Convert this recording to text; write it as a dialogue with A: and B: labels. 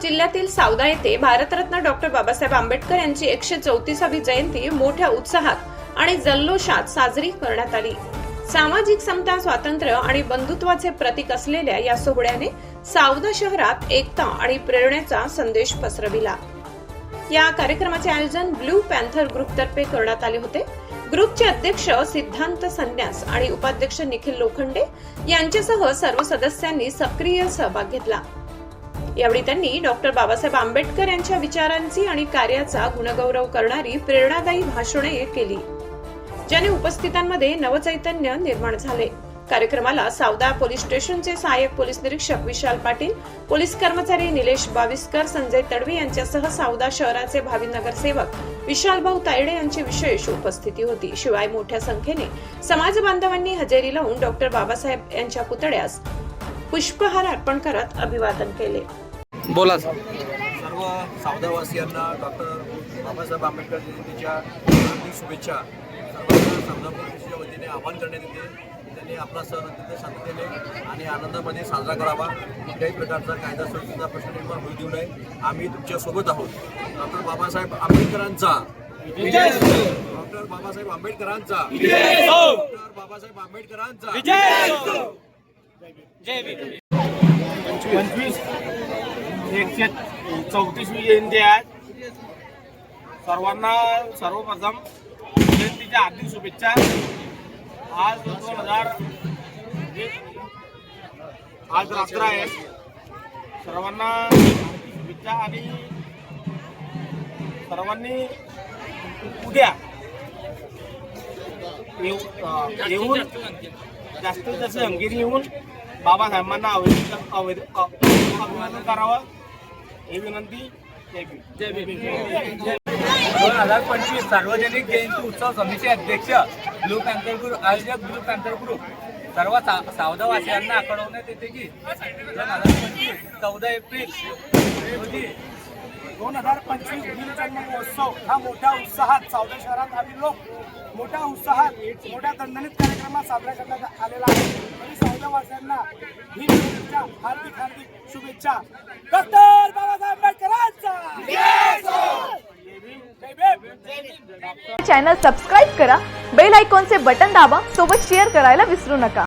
A: जिल्ह्यातील सावदा येथे भारतरत्न डॉक्टर बाबासाहेब आंबेडकर यांची एकशे चौतीसावी जयंती मोठ्या उत्साहात आणि जल्लोषात साजरी करण्यात आली. सामाजिक समता स्वातंत्र्य आणि बंधुत्वाचे प्रतीक असलेल्या या सोहळ्याने सावदा शहरात एकता आणि प्रेरणेचा संदेश पसरविला. या कार्यक्रमाचे आयोजन ब्लू पॅन्थर ग्रुपतर्फे करण्यात आले होते. ग्रुपचे अध्यक्ष सिद्धांत संन्यास आणि उपाध्यक्ष निखिल लोखंडे यांच्यासह सर्व सदस्यांनी सक्रिय सहभाग घेतला. यावेळी त्यांनी डॉक्टर बाबासाहेब आंबेडकर यांच्या विचारांची आणि कार्याचा गुणगौरव करणारी प्रेरणादायी भाषणे केली ज्याने उपस्थितांमध्ये नवचैतन्य निर्माण झाले. कार्यक्रमाला सावदा पोलीस स्टेशनचे सहाय्यक पोलीस निरीक्षक विशाल पाटील पोलीस कर्मचारी निलेश बाविस्कर संजय तडवी यांच्यासह सावदा शहराचे भावी नगरसेवक विशालभाऊ तायडे यांची विशेष उपस्थिती होती. शिवाय मोठ्या संख्येने समाज बांधवांनी हजेरी लावून डॉक्टर बाबासाहेब यांच्या पुतळ्यास पुष्पहार अर्पण करत अभिवादन केले.
B: बोला. सर
C: सर्व सावदावासियांना डॉक्टर बाबासाहेब आंबेडकर जयंतीच्या हार्दिक शुभेच्छा. सर्वांना सावदा पोलिसच्या वतीने आवाहन करण्यात येते. त्यांनी आपला सण अत्यंत शांततेने आणि आनंदामध्ये साजरा करावा. कुठल्याही प्रकारचा कायदा सुरक्षेचा प्रश्न निर्माण होऊ देऊ नये. आम्ही तुमच्यासोबत आहोत. डॉक्टर बाबासाहेब आंबेडकरांचा. डॉक्टर बाबासाहेब आंबेडकरांचा. डॉक्टर बाबासाहेब आंबेडकरांचा.
D: पंचवीस. एकशे चौतीसवी जयंती आहे सर्वांना सर्वप्रथम जयंतीच्या हार्दिक शुभेच्छा. आज दोन हजार आज रात्र आहे. सर्वांना शुभेच्छा आणि सर्वांनी उद्या येऊन जास्तीत जास्त अंगीने येऊन बाबासाहेबांना अभिनंदन अभिनंदन करावं. ही विनंती.
E: दोन हजार पंचवीस सार्वजनिक जयंती उत्सव समिती अध्यक्ष ब्लू पॅन्थर ग्रुप आयोजक ब्लू पॅन्थर ग्रुप सर्व सा सावधावासियांना कळवण्यात येते की दोन हजार पंचवीस चौदा एप्रिल रोजी
D: दोन हजार पंचवीस दिन महोत्सव हा मोठ्या उत्साहात सावदा शहरात आम्ही लोक मोठ्या उत्साहात मोठ्या दणदणीत कार्यक्रमात साजरा करण्यात आलेला आहे. आणि सावदावासियांना ही शुभेच्छा हार्दिक हार्दिक शुभेच्छा. डॉक्टर बाबासाहेब आंबेडकरांचा!
F: चॅनल सबस्क्राईब करा बेल आयकॉनचे बटन दाबा सोबत शेअर करायला विसरू नका.